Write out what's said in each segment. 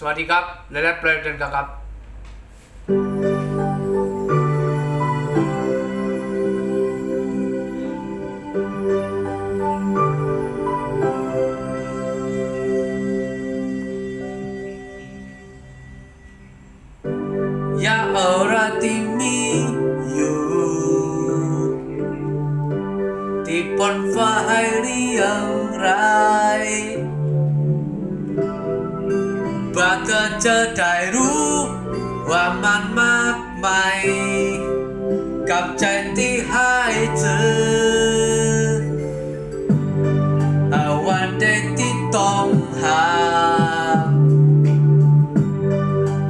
สวัสดีครับ และและประเด็นครับ Ya ora timi you ที่ปนฟ้าให้หรือยังไรเพื่อเธอจะได้รู้ ว่ามันมากมายกับใจที่ให้เธอ วันใดที่ต้องหา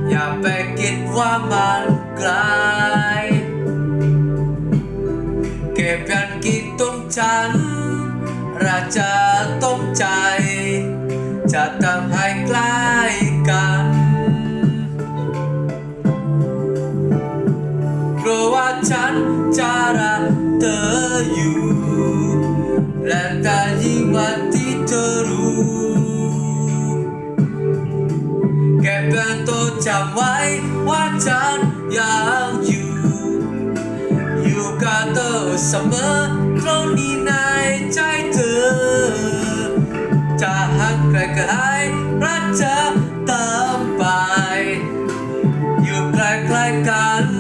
อย่าไปคิดว่ามันไกลเก็บยันคิดต้งฉันราจะ ฉันจะรักเธออยู่และต่ยิ่งวันที่เธอรู้แค่เพียงตัวจำไว้ว่าฉันยังอยู่อยู่กับเธอเสมอตรงนี้ในใจเธอจะหักใครก็ให้รักเธอตามไปอยู่ใกล้ๆกัน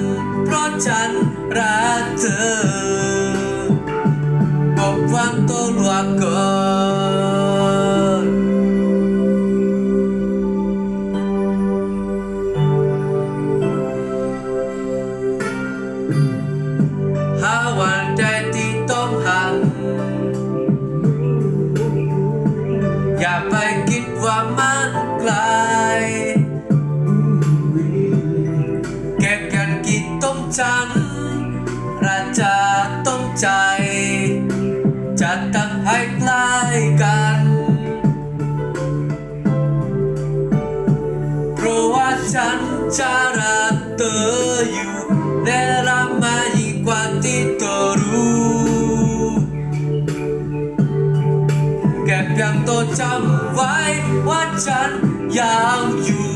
ฉันรักเธอบอกฟังตัวหลวงก่อนหาวันใดที่ต้องห่างอย่าไปคิดว่า ฉันราจะต้องใจจะตั้งให้ใกล้กัน เพราะว่าฉันจะรักเธออยู่และรักมายิ่งกว่าที่เธอรู้แค่เพียงตัวจำไว้ว่าฉันยังอยู่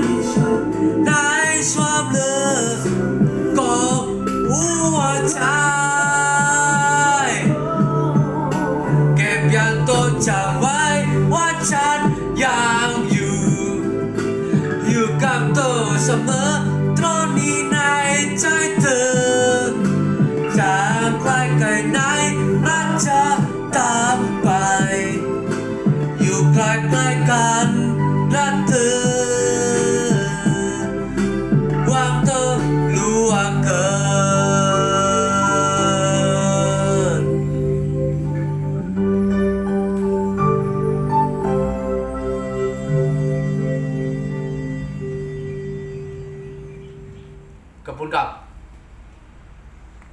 มีฉันในความเลิกก็หัวใจเก็บยังตัวจำไว้ว่าฉันยังอยู่ อยู่กับตัวเสมอตรงนี้ในใจเธอจากใกล้ไกลไหนรักจะตามไป อยู่ใกล้ใกล้ๆ Capurgal.